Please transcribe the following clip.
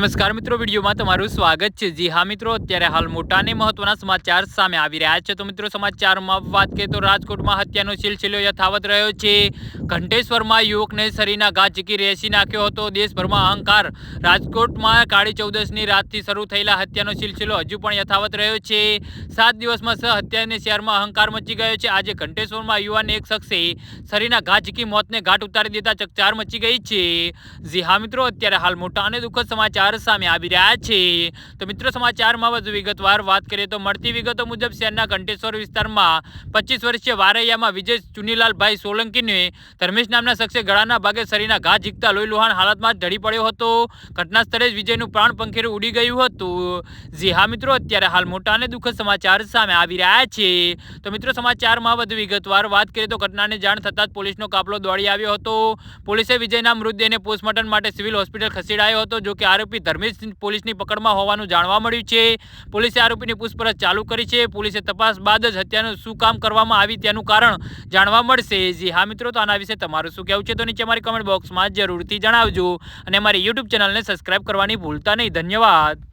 નમસ્કાર મિત્રો, વિડીયોમાં તમારું સ્વાગત છે. જી હા મિત્રો, અત્યારે હાલ મોટા અને મહત્વના સમાચાર સામે આવી રહ્યા છે. તો મિત્રો, સમાચારમાં વાત કરીએ તો રાજકોટમાં હત્યાનો સિલસિલો યથાવત રહ્યો છે. ઘંટેશ્વરમાં યુવકને શરીરના ઘા ઝીકી રેસી નાખ્યો હતો. દેશભરમાં અહંકાર. રાજકોટમાં કાળી ચૌદસની રાતથી શરૂ થયેલા હત્યાનો સિલસિલો હજુ પણ યથાવત રહ્યો છે. સાત દિવસમાં સહ હત્યાને શહેરમાં અહંકાર મચી ગયો છે. આજે ઘંટેશ્વરમાં યુવાન એક શખ્સે શરીરના ઘા ઝીકી મોતને ઘાટ ઉતારી દેતા ચકચાર મચી ગઈ છે. જી હા મિત્રો, અત્યારે હાલ મોટા અને દુઃખદ સમાચાર સામે આવી રહ્યા છે. તો મિત્રો, સમાચારમાં વધુ વિગતવાર વાત કરીએ તો મળતી વિગતો મુજબ શહેરના ઘંટેશ્વર વિસ્તારમાં પચીસ વર્ષીય વારૈયામાં વિજય ચુનીલાલભાઈ સોલંકીને ધર્મેશ નામના શખ્સે ગળાના ભાગે શરીરના ઘા ઝીકતા લોહીલુહાણ હાલતમાં ઢળી પડ્યો હતો. ઘટના સ્થળે જ વિજયનું પ્રાણ પંખેરું ઉડી ગયું હતું. જી હા મિત્રો, અત્યારે હાલ મોટા અને દુઃખદ સમાચાર સામે આવી રહ્યા છે. તો મિત્રો, સમાચારમાં વધુ વિગતવાર વાત કરીએ તો ઘટનાને જાણ થતાં જ પોલીસનો કાફલો દોડી આવ્યો હતો. પોલીસે વિજયના મૃતદેહને પોસ્ટમોર્ટમ માટે સિવિલ હોસ્પિટલ ખસેડાયો હતો જો કે આરોપી ધર્મેશ પોલીસની પકડમાં હોવાનું જાણવા મળ્યું છે. પોલીસે આરોપીની પૂછપરછ ચાલુ કરી છે. પોલીસે તપાસ બાદ જ હત્યાનું શું કામ કરવામાં આવી તેનું કારણ જાણવા મળશે. જી હા મિત્રો, તો આના વિશે તમારું શું કહેવું છે? તો નીચે મારી કમેન્ટ બોક્સમાં જરૂરથી જણાવજો અને અમારી યુટ્યુબ ચેનલને સબસ્ક્રાઇબ કરવાની ભૂલતા નહીં. ધન્યવાદ.